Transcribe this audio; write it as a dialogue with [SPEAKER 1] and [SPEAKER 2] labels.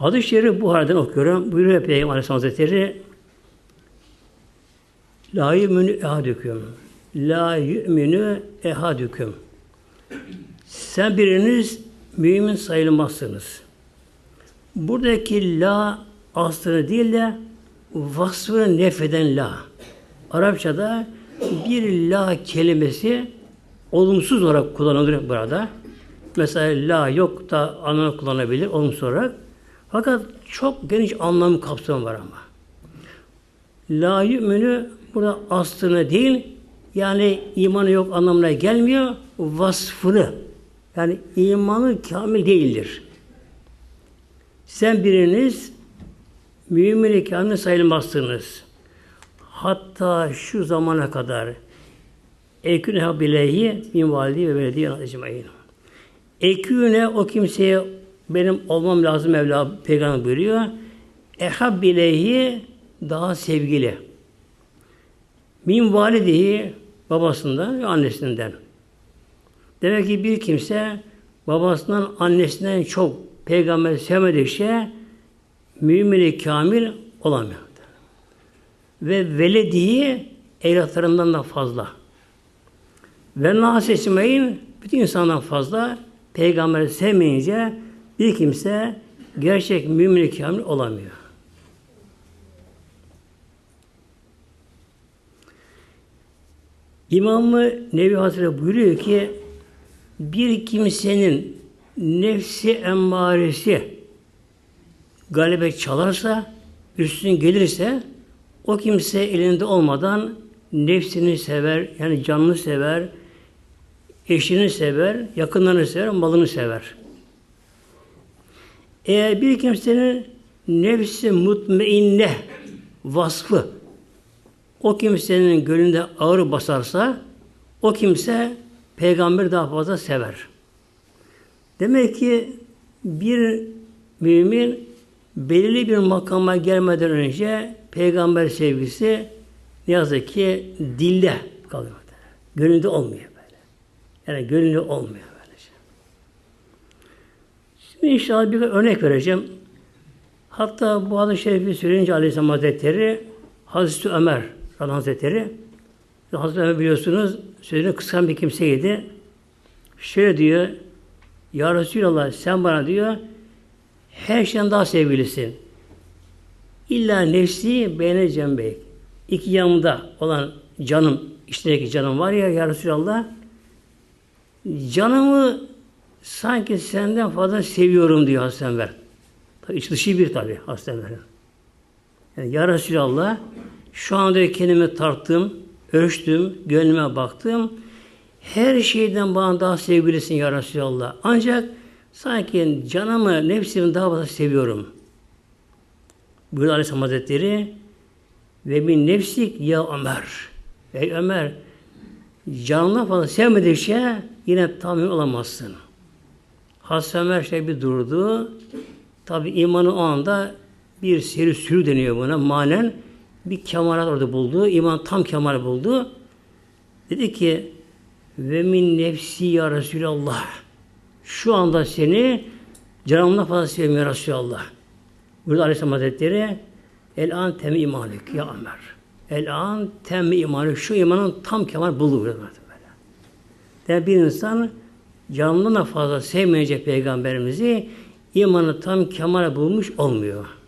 [SPEAKER 1] Hadis-i Şerif Buhar'dan okuyorum. Buyuruyor Peygamber Aleyhisselam Hazretleri La yu'minu ehadüküm. La yu'minu ehadüküm. Sen biriniz mümin sayılmazsınız. Buradaki la aslını değil de vasfını nefeden la. Arapçada bir la kelimesi olumsuz olarak kullanılır burada. Mesela la yok da anlamı kullanabilir olumsuz olarak. Fakat çok geniş anlam kapsamı var ama. La yu'minu burada aslını değil, yani imanı yok anlamına gelmiyor, vasfını. Yani imanı kamil değildir. Sen biriniz mümin-i kamil sayılmazsınız. Hatta şu zamana kadar eküne bilehi min validi ve belediye ecmaîn. Eküne o kimseye benim olmam lazım Mevla peygamber buyuruyor. Ehab bilehi daha sevgili. Min validihi babasından ve annesinden. Demek ki bir kimse babasından, annesinden çok peygamber sevmedikçe mümin kamil olamıyor. Ve velediği evlatlarından da fazla. Ve nas bütün insandan fazla peygamberi sevmeyince bir kimse gerçek mümin kamil olamıyor. İmam-ı Nevi Hazretleri buyuruyor ki bir kimsenin nefsi emmaresi galebe çalarsa, üstün gelirse o kimse elinde olmadan nefsini sever, yani canını sever, eşini sever, yakınlarını sever, malını sever. Eğer bir kimsenin nefsi mutmainne vasfı o kimsenin gönlünde ağır basarsa o kimse peygamber daha fazla sever. Demek ki bir mümin belirli bir makama gelmeden önce peygamber sevgisi ne yazık ki dilde kalıyor. Gönlünde olmuyor böyle. Yani gönlünde olmuyor inşallah bir örnek vereceğim. Hatta bu hadis-i şerifi söyleyince Aleyhisselam Hazretleri Hazreti Ömer Radhan Hazretleri Hazreti Ömer biliyorsunuz sözünü kıskan bir kimseydi. Şöyle diyor Ya Resulallah sen bana diyor her şeyden daha sevgilisin. İlla nefsi beğeneceğim bey. İki yanımda olan canım, içteki canım var ya Ya Resulallah canımı sanki senden fazla seviyorum diyor Hazreti Ömer. Tabi dışı bir tabi Hazreti Ömer'in. Yani Ya Resulallah şu anda kendimi tarttım, ölçtüm, gönlüme baktım. Her şeyden bana daha sevgilisin ya Resulallah. Ancak sanki canımı, nefsimi daha fazla seviyorum. Buyurdu Aleyhisselam Hazretleri ve min nefsik ya Ömer. Ey Ömer canından fazla sevmedikçe yine tahmin olamazsın. Hazreti Ömer şey bir durdu. Tabi imanı o anda bir seri sürü deniyor buna manen bir kemalat orada buldu. İman tam kemal buldu. Dedi ki ve min nefsi ya Resulallah. Şu anda seni canımdan fazla seviyorum ya Resulallah. Burada Aleyhisselam Hazretleri El an tem imanük ya Ömer. El an tem imanük. Şu imanın tam kemal buldu. Böyle. Yani bir insan canından da fazla sevmeyecek peygamberimizi imanı tam kemal bulmuş olmuyor.